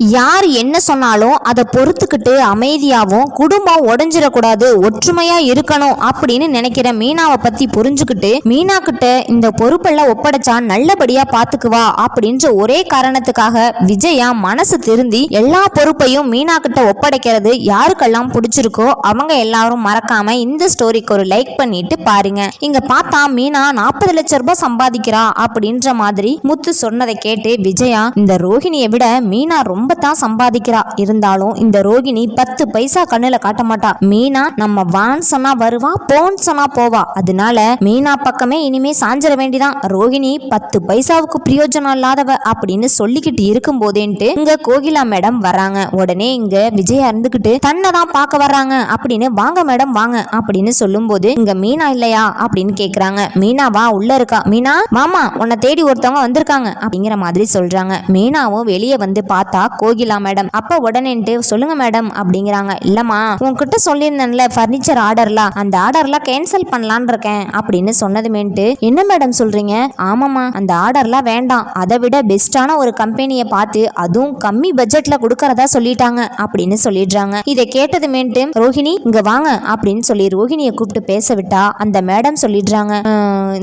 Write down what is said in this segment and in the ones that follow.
யார் என்ன சொன்னாலும் அதை பொறுத்துக்கிட்டு அமைதியாகவும் குடும்பம் உடஞ்சிடக்கூடாது ஒற்றுமையா இருக்கணும் அப்படின்னு நினைக்கிற மீனாவை பத்தி புரிஞ்சுக்கிட்டு மீனா கிட்ட இந்த பொறுப்பெல்லாம் ஒப்படைச்சா நல்லபடியா பாத்துக்குவா அப்படின்ற ஒரே காரணத்துக்காக விஜயா மனசு திருந்தி எல்லா பொறுப்பையும் மீனா கிட்ட ஒப்படைக்கிறது யாருக்கெல்லாம் பிடிச்சிருக்கோ அவங்க எல்லாரும் மறக்காம இந்த ஸ்டோரிக்கு ஒரு லைக் பண்ணிட்டு பாருங்க. இங்க பார்த்தா மீனா நாற்பது லட்சம் ரூபாய் சம்பாதிக்கிறா அப்படின்ற மாதிரி முத்து சொன்னதை கேட்டு விஜயா இந்த ரோஹிணியை விட மீனா ரொம்ப தான் சம்பாதிக்கிறா. இருந்தாலும் இந்த ரோகிணி பத்து பைசா கண்ணுல காட்ட மாட்டா. மீனா நம்ம வான் சொன்னா வருவா போன் சொன்னா போவா. அதனால மீனா பக்கமே இனிமே சாஞ்சிட வேண்டிதான். ரோகிணி பத்து பைசாவுக்கு பிரயோஜனம் இல்லாதவ அப்படின்னு சொல்லிக்கிட்டு இருக்கும் போதேன்ட்டு இங்க கோகிலா மேடம் வராங்க. உடனே இங்க விஜயா இருந்துகிட்டு தன்னை தான் பார்க்க வர்றாங்க. அப்படின்னு வாங்க மேடம் வாங்க. அப்படின்னு சொல்லும்போது இங்க மீனா இல்லையா? அப்படின்னு கேக்குறாங்க. மீனா வா உள்ள இருக்கா. மீனா மாமா உன்னை தேடி ஒருத்தவங்க வந்திருக்காங்க. அப்படிங்கிற மாதிரி சொல்றாங்க. மீனாவும் வெளியே வந்து பார்த்தா கோகிலா மேடம் அப்ப உடனேன்ட்டு சொல்லுங்க மேடம் அப்படிங்கிறாங்க. இல்லம்மா உங்ககிட்ட சொல்லியிருந்தேன்ல ஃபர்னிச்சர் ஆர்டர்லாம் அந்த ஆர்டர்லாம் கேன்சல் பண்ணலான்னு இருக்கேன் அப்படின்னு சொன்னதுமேன்ட்டு என்ன மேடம் சொல்றீங்க? ஆமாம்மா அந்த ஆர்டர்லாம் வேண்டாம். அதை விட பெஸ்டான ஒரு கம்பெனியை பார்த்து அதுவும் கம்மி பட்ஜெட்ல கொடுக்கறதா சொல்லிட்டாங்க அப்படின்னு சொல்லிடுறாங்க. இதை கேட்டதுமேன்ட்டு ரோஹிணி இங்க வாங்க அப்படின்னு சொல்லி ரோஹிணியை கூப்பிட்டு பேச விட்டா அந்த மேடம் சொல்லிடுறாங்க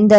இந்த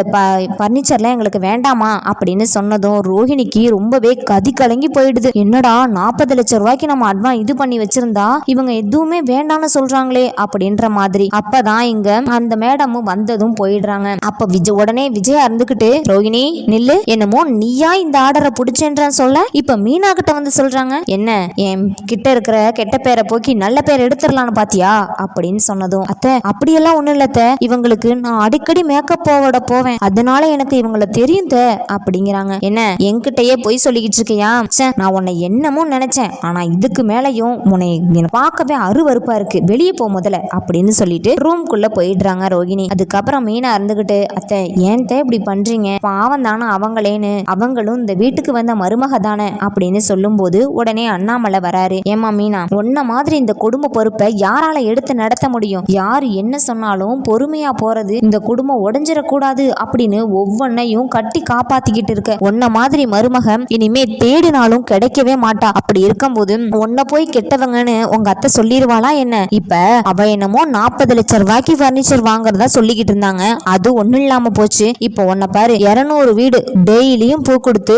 பர்னிச்சர்லாம் எங்களுக்கு வேண்டாமா அப்படின்னு சொன்னதும் ரோஹிணிக்கு ரொம்பவே கதி கலங்கி போயிடுது. என்னடா நாற்பது லட்சம் ரூபாய்க்கு நம்ம அட்வான்ஸ் இது பண்ணி வச்சிருந்தா இவங்க எதுவுமே வேண்டாம்னு சொல்றாங்களே அப்படின்ற மாதிரி. அப்பதான் இங்க அந்த மேடமும் வந்ததும் போயிடுறாங்க. அப்ப விஜய் உடனே விஜயா இருந்துகிட்டு ரோஹிணி நில்லு. என்னமோ நீயா இந்த ஆர்டரை பிடிச்சேன்றன்னு சொல்ல? இப்ப மீனா கிட்ட வந்து சொல்றாங்க என்ன? என் கிட்ட இருக்கிற கெட்ட பேரை போக்கி நல்ல பேர் எடுத்துடலான்னு பாத்தியா? அப்படின்னு சொன்னதும் அத்தை அப்படியெல்லாம் ஒண்ணும் இல்லத்த இவங்களுக்கு நான் அடிக்கடி மேக்கப் போவோட போவேன். அதனால எனக்கு இவங்கள தெரியும் அப்படிங்கிறாங்க. என்ன? என்கிட்டயே போய் சொல்லிக்கிட்டு இருக்கியா? ச்சே நான் உன்னை என்னமோ நினைச்சேன். ஆனா இதுக்கு மேலையும் உன்னை பார்க்கவே அருவருப்பா இருக்கு. வெளியே போ முதல்ல அப்படின்னு சொல்லிட்டு ரூம்குள்ள போயிடுறாங்க ரோகிணி. அதுக்கப்புறம் மீனா இருந்துகிட்டு அத்தை ஏன் தே இப்படி பண்றீங்க? பாவம் தானே அவங்களேன்னு. அவங்களும் இந்த வீட்டுக்கு வந்த மருமக தானே அப்படின்னு சொல்லும்போது உடனே அண்ணாமலை வராரு. ஏமா மீனா உன்ன மாதிரி இந்த குடும்ப பொறுப்பை யாரால எடுத்து நடத்த முடியும்? யார் என்ன சொன்னாலும் பொறுமையா போறது இந்த குடும்பம் உடஞ்சிடக்கூடாது அப்படின்னு ஒவ்வொன்னையும் கட்டி காப்பாத்திக்கிட்டு இருக்க. உன்ன மாதிரி மருமகம் இனிமே தேடினாலும் கிடைக்கவே மாட்டா. அப்படி இருக்கும்போது உன்னை போய் கெட்டவங்கன்னு உங்க அத்தை சொல்லிடுவாளா என்ன? இப்ப அவ என்னமோ நாற்பது லட்சம் ரூபாய்க்கு பர்னிச்சர் வாங்குறதா சொல்லிக்கிட்டு இருந்தாங்க. அது ஒண்ணும் இல்லாம போச்சு. இப்போ உன்னை பாரு இருநூறு வீடு டெய்லியும் பூ கொடுத்து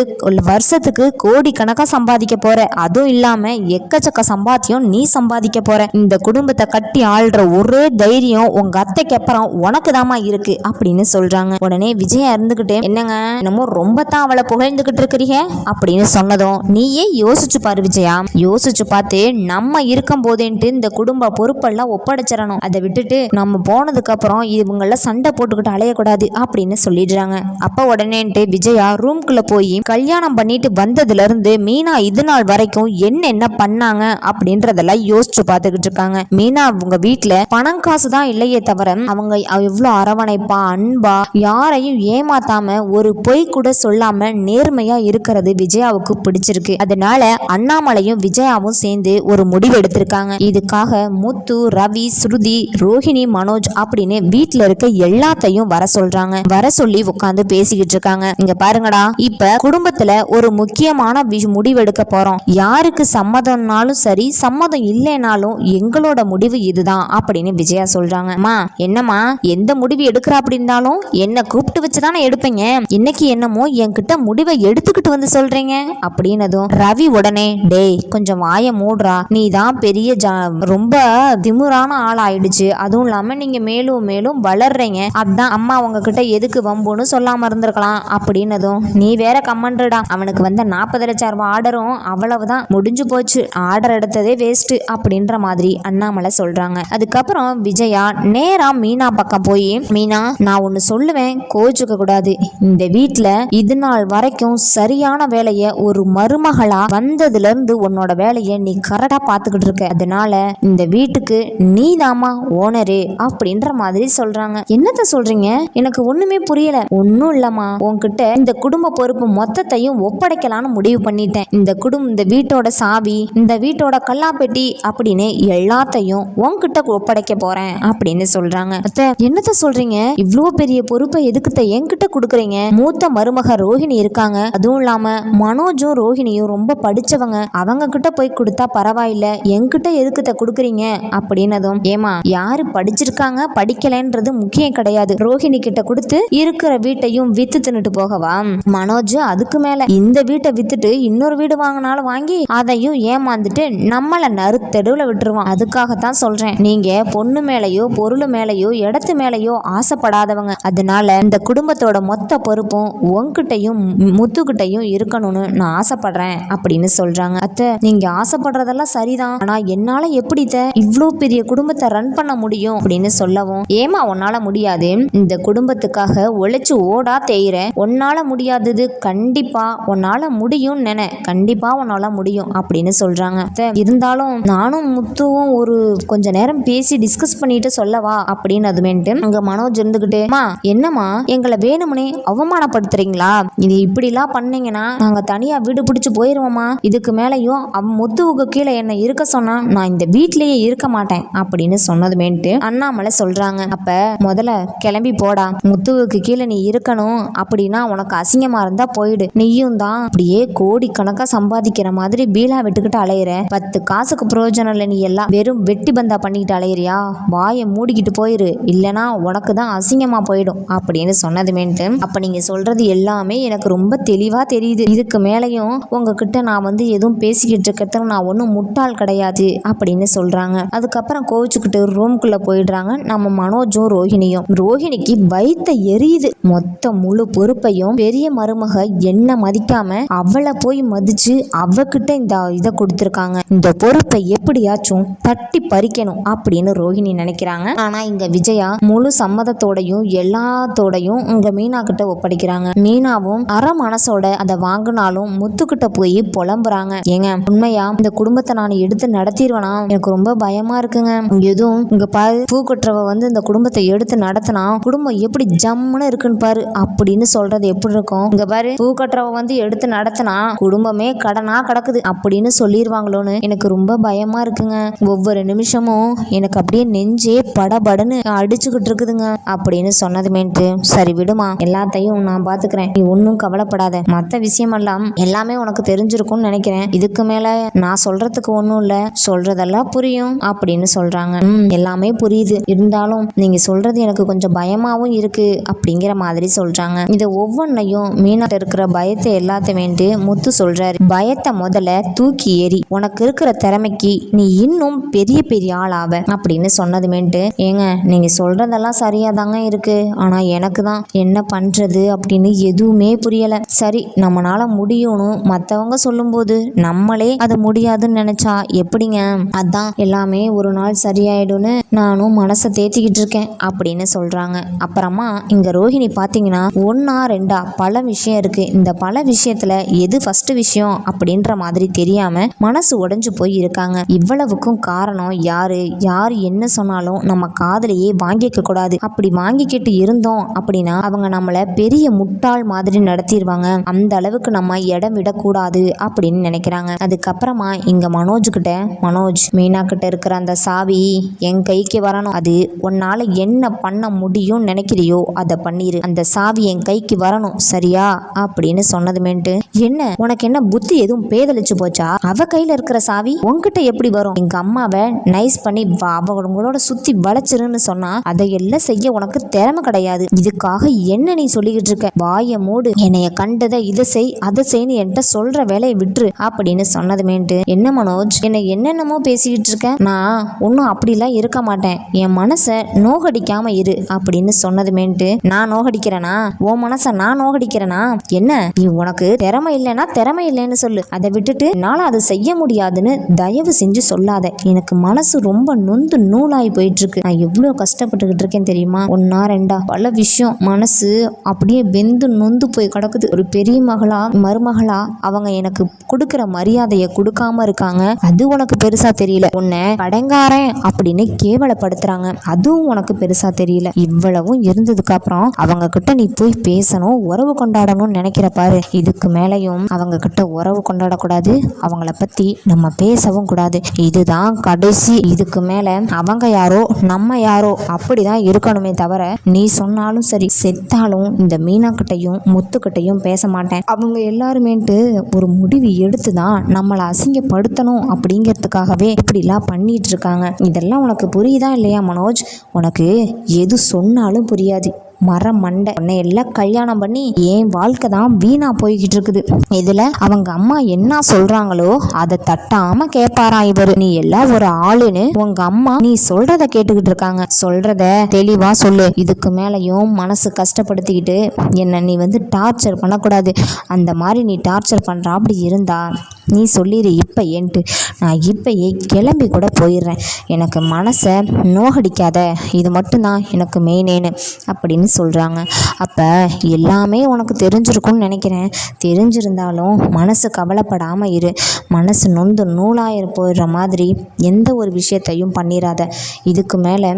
வருஷத்துக்கு கோடி கணக்கா சம்பாதிக்க போற. அதுவும் இல்லாம எக்கச்சக்க சம்பாத்தியம் நீ சம்பாதிக்க போற. இந்த குடும்பத்தை கட்டி ஆள்ற ஒரே தைரியம் உங்க அத்தைக்கு அப்புறம் உனக்கு தாமா இருக்கு அப்படின்னு சொல்றாங்க. உடனே விஜயா இருந்துகிட்டே என்னங்க என்னமோ ரொம்ப தான் அவளை புகழ்ந்துகிட்டு இருக்கிறீங்க? அப்படின்னு சொன்னதும் நீயே யோசிச்சு பாரு விஜயா. யோசிச்சு பார்த்து நம்ம இருக்கும் போதேன்ட்டு இந்த குடும்ப பொறுப்பெல்லாம் ஒப்படைச்சிடணும். அதை விட்டுட்டு நம்ம போனதுக்கு அப்புறம் இவங்கள சண்டை போட்டுக்கிட்டு அலையக்கூடாது அப்படின்னு சொல்லிடுறாங்க. அப்ப உடனேன்ட்டு விஜயா ரூம்குள்ள போய் கல்யாணம் பண்ணிட்டு வந்ததுல இருந்து மீனா இது நாள் வரைக்கும் என்னென்ன பண்ணாங்க அப்படின்றதெல்லாம் யோசிச்சு பார்த்துக்கிட்டு இருக்காங்க. மீனா அவங்க வீட்டுல பணம் காசு தான் இல்லையே தவிர அவங்க எவ்வளவு அரவணைப்பா அன்பா யாரையும் ஏமாத்தாம ஒரு பொய் கூட சொல்லாம நேர்மையா இருக்கிறது விஜயாவுக்கு பிடிச்சிருக்கு. அதனால அண்ணாமலையும் விஜயாவும் சேர்ந்து ஒரு முடிவு எடுத்திருக்காங்க. இதுக்காக முத்து ரவி ஸ்ருதி ரோஹிணி மனோஜ் அப்படின்னு வீட்டுல இருக்க எல்லாத்தையும் வர சொல்றாங்க. வர சொல்லி உட்காந்து பேசிக்கிட்டு இருக்காங்க. இங்க பாருங்கடா இப்ப குடும்பத்துல ஒரு முக்கியமான வி- முடிவு எடுக்க போறோம். யாருக்கு சம்மதம்னாலும் சரி சம்மதம் இல்லைனாலும் எங்களோட முடிவு இதுதான் அப்படின்னு விஜயா சொல்றாங்க. அம்மா என்னம்மா எந்த முடிவு எடுக்கிற அப்படி இருந்தாலும் என்ன கூப்பிட்டு வச்சுதானே எடுப்பீங்க? இன்னைக்கு என்னமோ என்கிட்ட முடிவை எடுத்துக்கிட்டு வந்து சொல்றீங்க அப்படின்னதும் ரவி உடனே டேய் கொஞ்சம் வாய மூடுறா. நீ தான் பெரிய ஜா ரொம்ப திமுறான ஆள் ஆயிடுச்சு அதுவும் இல்லாம நீங்க மேலும் மேலும் வளர்றீங்க. அதான் அம்மா உங்ககிட்ட எதுக்கு வம்புன்னு சொல்லாம இருந்திருக்கலாம் அப்படின்னதும் நீ வேற கம்மன்றடா. அவனுக்கு வந்த நாற்பது லட்சம் ரூபாய் ஆர்டரும் அவ்வளவுதான். முடிஞ்சு போச்சு. ஆர்டர் எடுத்ததே வேஸ்ட் அப்படின்ற மாதிரி அண்ணாமலை சொல்றாங்க. அதுக்கப்புறம் விஜயா நேரா மீனா பக்கம் போய் மீனா நான் ஒன்னு சொல்லுவேன். கோச்சுக்க கூடாது. இந்த வீட்டுல இது நாள் வரைக்கும் சரியான வேலைய ஒரு மருமகளா வந்து இருந்து உன்னோட வேலையை நீ கரெக்டா பாத்துக்கிட்டு இருக்க. அதனால இந்த வீட்டுக்கு நீ தாமா ஓனரு அப்படின்ற மாதிரி சொல்றாங்க. என்னத்த சொல்றீங்க? எனக்கு ஒண்ணுமே புரியல. ஒன்னும் இல்லம்மா. உன்கிட்ட இந்த குடும்ப பொறுப்பு மொத்தத்தையும் ஒப்படைக்கலாம்னு முடிவு பண்ணிட்டேன். இந்த குடும்பம் இந்த வீட்டோட சாவி இந்த வீட்டோட கல்லாப்பெட்டி அப்படின்னு எல்லாத்தையும் உன்கிட்ட ஒப்படைக்க போறேன் அப்படின்னு சொல்றாங்க. அத்தை என்னத்த சொல்றீங்க? இவ்வளோ பெரிய பொறுப்பை எதுக்குத்த என்கிட்ட கொடுக்குறீங்க? மூத்த மருமக ரோஹிணி இருக்காங்க. அதுவும் இல்லாம மனோஜும் ரோஹிணியும் ரொம்ப படிச்ச படிச்சவங்க அவங்க கிட்ட போய் கொடுத்தா பரவாயில்ல என்கிட்ட எதுக்குத்த கொடுக்குறீங்க? அப்படின்னதும் ஏமா யாரு படிச்சிருக்காங்க படிக்கலைன்றது முக்கியம் கிடையாது. ரோஹிணி கிட்ட கொடுத்து இருக்கிற வீட்டையும் வித்து தின்னுட்டு போகவா? மனோஜ் அதுக்கு மேல இந்த வீட்டை வித்துட்டு இன்னொரு வீடு வாங்கினாலும் வாங்கி அதையும் ஏமாந்துட்டு நம்மள நறுத்தெடுவில் விட்டுருவான். அதுக்காகத்தான் சொல்றேன். நீங்க பொண்ணு மேலையோ பொருள் மேலையோ இடத்து மேலையோ ஆசைப்படாதவங்க. அதனால இந்த குடும்பத்தோட மொத்த பொறுப்பும் உங்ககிட்டையும் முத்துக்கிட்டையும் இருக்கணும்னு நான் ஆசைப்படுறேன். அப்படின்னு சொல்றாங்க. அத்தை நீங்க ஆசைப்படுறதெல்லாம் சரிதான். ஆனா என்னால எப்படி இவ்வளோ பெரிய குடும்பத்தை ரன் பண்ண முடியும்? அப்படின்னு சொல்லவும் ஏமா உன்னால முடியாது? இந்த குடும்பத்துக்காக உழைச்சு ஓடா தேயிற. உன்னால முடியாதது கண்டிப்பா உன்னால முடியும் நினை. கண்டிப்பா உன்னால முடியும் அப்படின்னு சொல்றாங்க. அத்தை, இருந்தாலும் நானும் முத்துவும் ஒரு கொஞ்ச நேரம் பேசி டிஸ்கஸ் பண்ணிட்டு சொல்லவா அப்படின்னு அதுமேன்ட்டு அங்க மனோஜ் இருந்துகிட்டு "அம்மா, என்னம்மா? எங்களை வேணும்னே அவமானப்படுத்துறீங்களா? இது இப்படிலாம் பண்ணீங்கன்னா நாங்க தனியா வீடு பிடிச்சு போயிருவோமா? இதுக்கு மேலேயும் அவன் முத்துவுக்கு கீழே என்ன இருக்க சொன்னா நான் இந்த வீட்லயே இருக்க மாட்டேன் அப்படின்னு சொன்னதுமேன்ட்டு அண்ணாமலை சொல்றாங்க. அப்ப முதல்ல கிளம்பி போடா. முத்துவுக்கு கீழே நீ இருக்கணும் அப்படின்னா உனக்கு அசிங்கமா இருந்தா போயிடு. நீயும் தான் அப்படியே கோடி கணக்கா சம்பாதிக்கிற மாதிரி பீலா விட்டுக்கிட்டு அலையிற. பத்து காசுக்கு பிரயோஜனம் இல்லை நீ எல்லாம். வெறும் வெட்டி பந்தா பண்ணிக்கிட்டு அலையிறியா? வாயை மூடிக்கிட்டு போயிரு. இல்லனா உனக்கு தான் அசிங்கமா போயிடும் அப்படின்னு சொன்னதுமேன்ட்டு. அப்ப நீங்க சொல்றது எல்லாமே எனக்கு ரொம்ப தெளிவா தெரியுது. இதுக்கு மேலேயும் உங்ககிட்ட நான் வந்து எதுவும் பேசிக்கிட்டு இருக்கிறதுக்கு நான் ஒன்றும் முட்டாள் கிடையாது அப்படின்னு சொல்கிறாங்க அதுக்கப்புறம் கோவிச்சுக்கிட்டு ரூம்குள்ளே போயிடுறாங்க. நம்ம மனோஜும் ரோஹிணியும். ரோஹிணிக்கு வைத்த எரியுது. மொத்த முழு பொறுப்பையும் பெரிய மருமக என்ன மதிக்காம அவளை போய் மதிச்சு அவகிட்ட இந்த இதை கொடுத்துருக்காங்க. இந்த பொறுப்பை எப்படியாச்சும் தட்டி பறிக்கணும் அப்படின்னு ரோஹிணி நினைக்கிறாங்க. ஆனா இங்க விஜயா முழு சம்மதத்தோடையும் எல்லாத்தோடையும் இங்க மீனா கிட்ட ஒப்படைக்கிறாங்க. மீனாவும் அற மனசோட அதை வாங்கினாலும் முத்துக்கிட்ட போய் புலம்புறாங்க ஏங்க உண்மையா? இந்த குடும்பத்தை நான் எடுத்து நடத்திடுவேனா? எனக்கு ரொம்ப பயமா இருக்குங்க. எதுவும் இங்க பாரு பூ கொட்டுறவ வந்து இந்த குடும்பத்தை எடுத்து நடத்தினா குடும்பம் எப்படி ஜம்முன்னு இருக்குன்னு பாரு அப்படின்னு சொல்றது எப்படி இருக்கும்? இங்க பாரு பூ கட்டுறவ வந்து எடுத்து நடத்தினா குடும்பமே கடனா கிடக்குது அப்படின்னு சொல்லிடுவாங்களோன்னு எனக்கு ரொம்ப பயமா இருக்குங்க. ஒவ்வொரு நிமிஷமும் எனக்கு அப்படியே நெஞ்சே படபடன்னு அடிச்சுக்கிட்டு இருக்குதுங்க அப்படின்னு சொன்னதுமேன்ட்டு. சரி விடுமா. எல்லாத்தையும் நான் பாத்துக்கிறேன். நீ ஒன்றும் கவலைப்படாத. மற்ற விஷயமெல்லாம் எல்லாமே உனக்கு தெரிஞ்சிருக்கும்னு நினைக்கிறேன். இதுக்கு மேல நான் சொல்றதுக்கு ஒன்றும் இல்லை. சொல்றதெல்லாம் புரியும் அப்படின்னு சொல்றாங்க. எல்லாமே புரியுது. இருந்தாலும் நீங்க சொல்றது எனக்கு கொஞ்சம் பயமாவும் இருக்கு அப்படிங்கிற மாதிரி சொல்றாங்க. இதை ஒவ்வொன்றையும் மீனாட்ட இருக்கிற பயத்தை எல்லாத்தையுமேட்டு முத்து சொல்றாரு. பயத்தை முதல்ல தூக்கி ஏறி உனக்கு இருக்கிற திறமைக்கு நீ இன்னும் பெரிய பெரிய ஆளாவ? அப்படின்னு சொன்னதுமேட்டு ஏங்க நீங்க சொல்றதெல்லாம் சரியா தாங்க இருக்கு. ஆனா எனக்கு தான் என்ன பண்றது? அப்படின்னு எதுவுமே புரியல. சரி நம்மளால முடியும்னு மத்தவங்க போது நம்மளே அது முடியாதுன்னு நினைச்சா எப்படிங்க? அதான் எல்லாமே ஒரு நாள் சரியாயிடும்னு நானும் மனசை தேத்திக்கிட்டு இருக்கேன் அப்படின்னு சொல்றாங்க. அப்புறமா இங்க ரோஹிணி பாத்தீங்கன்னா ஒன்னா ரெண்டா பல விஷயம் இருக்கு. இந்த பல விஷயத்துல எது ஃபர்ஸ்ட் விஷயம் அப்படின்ற மாதிரி தெரியாம மனசு உடைஞ்சு போய் இருக்காங்க. இவ்வளவுக்கும் காரணம் யாரு? யார் என்ன சொன்னாலும் நம்ம காதலையே வாங்கிக்க கூடாது. அப்படி வாங்கிக்கிட்டு இருந்தோம் அப்படின்னா அவங்க நம்மள பெரிய முட்டாள் மாதிரி நடத்திடுவாங்க. அந்த அளவுக்கு நம்ம இடம் விடக்கூடாது அப்படி அப்படின்னு நினைக்கிறாங்க. அதுக்கப்புறமா இங்க மனோஜ் கிட்ட மனோஜ் மீனா கிட்ட இருக்கிற அந்த சாவி என் கைக்கு வரணும். அது உன்னால என்ன பண்ண முடியும்னு நினைக்கிறியோ அதை பண்ணிரு. அந்த சாவி என் கைக்கு வரணும் சரியா? அப்படின்னு சொன்னதுமேன்ட்டு என்ன? உனக்கு என்ன புத்தி எதுவும் பேதளிச்சு போச்சா? அவ கையில இருக்கிற சாவி உன்கிட்ட எப்படி வரும்? எங்க அம்மாவை நைஸ் பண்ணி அவங்களோட சுத்தி வளைச்சிருன்னு சொன்னா அதையெல்லாம் செய்ய உனக்கு திறமை கிடையாது. இதுக்காக என்ன நீ சொல்லிக்கிட்டு இருக்க? வாய மூடு. என்னைய கண்டதை இதை செய் அதை செய்யு என்கிட்ட சொல்ற வேலையை விட்டு விட்டுரு அப்படின்னு சொன்னதுமேன்ட்டு என்ன மனோஜ்? என்னை என்னென்னமோ பேசிக்கிட்டு இருக்க? நான் ஒன்றும் அப்படிலாம் இருக்க மாட்டேன். என் மனசை நோகடிக்காம இரு அப்படின்னு சொன்னதுமேன்ட்டு நான் நோகடிக்கிறேனா? உன் மனசை நான் நோகடிக்கிறேனா? என்ன? நீ உனக்கு திறமை இல்லைன்னா திறமை இல்லைன்னு சொல்லு. அதை விட்டுட்டு என்னால் அதை செய்ய முடியாதுன்னு தயவு செஞ்சு சொல்லாத. எனக்கு மனசு ரொம்ப நொந்து நூலாகி போயிட்டு இருக்கு நான் எவ்வளோ கஷ்டப்பட்டுக்கிட்டு இருக்கேன் தெரியுமா? ஒன்னா ரெண்டா? பல விஷயம் மனசு அப்படியே வெந்து நொந்து போய் கிடக்குது. ஒரு பெரிய மகளா மருமகளா அவங்க எனக்கு கொடுக்குற மரியாதையை கொடுக்காம இருக்காங்க. அது உனக்கு பெருசா தெரியல. உன்னை கடங்காரன் அப்படின்னு கேவலப்படுத்துறாங்க. அதுவும் உனக்கு பெருசா தெரியல. இவ்வளவும் இருந்ததுக்கு அப்புறம் அவங்க கிட்ட நீ போய் பேசணும் உறவு கொண்டாடணும்னு நினைக்கிற பாரு. இதுக்கு மேலையும் அவங்க கிட்ட உறவு கொண்டாடக்கூடாது. அவங்கள பத்தி நம்ம பேசவும் கூடாது. இதுதான் கடைசி. இதுக்கு மேல அவங்க யாரோ நம்ம யாரோ அப்படிதான் இருக்கணுமே தவிர நீ சொன்னாலும் சரி செத்தாலும் இந்த மீனா கிட்டையும் முத்துக்கிட்டையும் பேச மாட்டேன். அவங்க எல்லாருமேன்ட்டு ஒரு முடிவு எடுத்து தான் நம்மளை அசிங்கப்படுத்தணும் அப்படிங்கிறதுக்காகவே இப்படிலாம் பண்ணிட்டு இருக்காங்க. இதெல்லாம் உனக்கு புரியுதா இல்லையா மனோஜ்? உனக்கு எது சொன்னாலும் புரியாது. மர மண்டை உன்னை எல்லாம் கல்யாணம் பண்ணி என் வாழ்க்கை தான் வீணா போய்கிட்டு இருக்குது இதுல அவங்க அம்மா என்ன சொல்றாங்களோ அதை தட்டாம கேட்பாராம் இவரு. நீ எல்லாம் ஒரு ஆளுன்னு உங்க அம்மா நீ சொல்றத கேட்டுக்கிட்டு இருக்காங்க. சொல்றத தெளிவா சொல்லு. இதுக்கு மேலையும் மனசு கஷ்டப்படுத்திக்கிட்டு என்ன நீ வந்து டார்ச்சர் பண்ணக்கூடாது. அந்த மாதிரி நீ டார்ச்சர் பண்ற அப்படி இருந்தா நீ சொல்லிடு இப்போ ஏன்ட்டு? நான் இப்பயே கிளம்பி கூட போயிடுறேன். எனக்கு மனசை நோகடிக்காத இது மட்டும்தான் எனக்கு மெயினேனு அப்படின்னு சொல்கிறாங்க அப்போ எல்லாமே உனக்கு தெரிஞ்சிருக்கும்னு நினைக்கிறேன். தெரிஞ்சிருந்தாலும் மனசு கவலைப்படாமல் இரு. மனசு நொந்து நூலாயிரம் போயிடுற மாதிரி எந்த ஒரு விஷயத்தையும் பண்ணிடாத இதுக்கு மேலே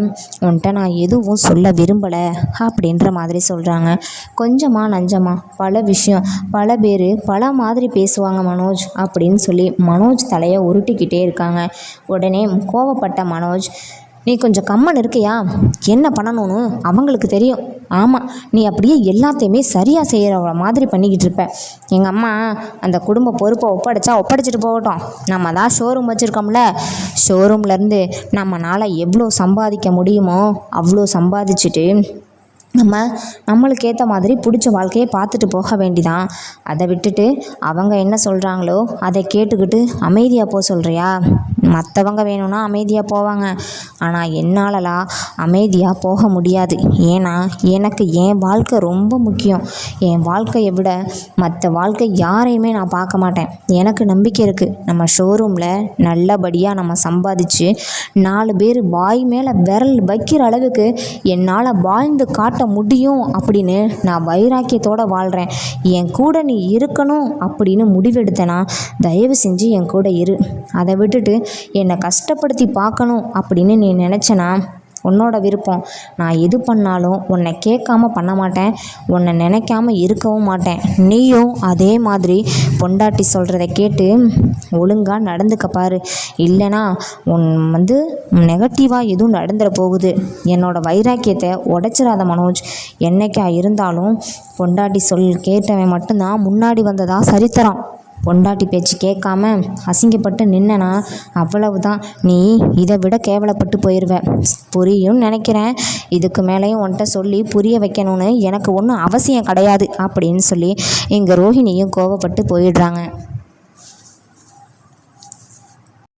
உன்கிட்ட நான் எதுவும் சொல்ல விரும்பலை அப்படின்ற மாதிரி சொல்கிறாங்க கொஞ்சமா நஞ்சமா பல விஷயம் பல பேர் பல மாதிரி பேசுவாங்க மனோஜ் அப்படின்னு சொல்லி மனோஜ் தலையை உருட்டிக்கிட்டே இருக்காங்க. உடனே கோவப்பட்ட மனோஜ் நீ கொஞ்சம் கம்மன் இருக்கியா? என்ன பண்ணணும்னு அவங்களுக்கு தெரியும். ஆமாம் நீ அப்படியே எல்லாத்தையுமே சரியாக செய்கிற மாதிரி பண்ணிக்கிட்டு இருப்ப. எங்கள் அம்மா அந்த குடும்ப பொறுப்பை ஒப்படைச்சா ஒப்படைச்சிட்டு போகட்டும். நம்ம தான் ஷோரூம் வச்சுருக்கோம்ல. ஷோரூம்லேருந்து நம்மளால் எவ்வளோ சம்பாதிக்க முடியுமோ அவ்வளோ சம்பாதிச்சுட்டு நம்ம நம்மளுக்கு ஏற்ற மாதிரி பிடிச்ச வாழ்க்கையை பார்த்துட்டு போக வேண்டிதான். அதை விட்டுட்டு அவங்க என்ன சொல்கிறாங்களோ அதை கேட்டுக்கிட்டு அமைதியாக போக சொல்கிறியா மற்றவங்க வேணும்னா அமைதியாக போவாங்க. ஆனால் என்னாலலாம் அமைதியாக போக முடியாது. ஏன்னா எனக்கு என் வாழ்க்கை ரொம்ப முக்கியம். என் வாழ்க்கையை விட மற்ற வாழ்க்கை யாரையுமே நான் பார்க்க மாட்டேன். எனக்கு நம்பிக்கை இருக்குது நம்ம ஷோரூமில் நல்லபடியாக நம்ம சம்பாதிச்சு நாலு பேர் வாய் மேலே விரல் வைக்கிற அளவுக்கு என்னால் வாழ்ந்து காட்ட முடியும் அப்படின்னு நான் வைராக்கியத்தோடு வாழ்கிறேன் என் கூட நீ இருக்கணும் அப்படின்னு முடிவெடுத்தனா தயவு செஞ்சு என் கூட இரு. அதை விட்டுட்டு என்னை கஷ்டப்படுத்தி பார்க்கணும் அப்படின்னு நீ நினச்சனா? உன்னோட விருப்பம். நான் எது பண்ணாலும் உன்னை கேட்காம பண்ண மாட்டேன். உன்னை நினைக்காம இருக்கவும் மாட்டேன். நீயும் அதே மாதிரி பொண்டாட்டி சொல்கிறத கேட்டு ஒழுங்காக நடந்துக்க பாரு. இல்லைனா உன் வந்து நெகட்டிவாக எதுவும் நடந்துட போகுது. என்னோட வைராக்கியத்தை உடைச்சிடாத மனோஜ். என்னைக்கா இருந்தாலும் பொண்டாட்டி சொல் கேட்டவன் மட்டும்தான் முன்னாடி வந்ததாக சரித்திரம். பொண்டாட்டி பேச்சு கேட்காம அசிங்கப்பட்டு நின்னனா அவ்வளவுதான். நீ இதை விட கேவலப்பட்டு போயிடுவ புரியும்னு நினைக்கிறேன். இதுக்கு மேலேயும் உன்கிட்ட சொல்லி புரிய வைக்கணும்னு எனக்கு ஒன்றும் அவசியம் கிடையாது அப்படின்னு சொல்லி எங்கள் ரோஹிணியும் கோவப்பட்டு போயிடுறாங்க.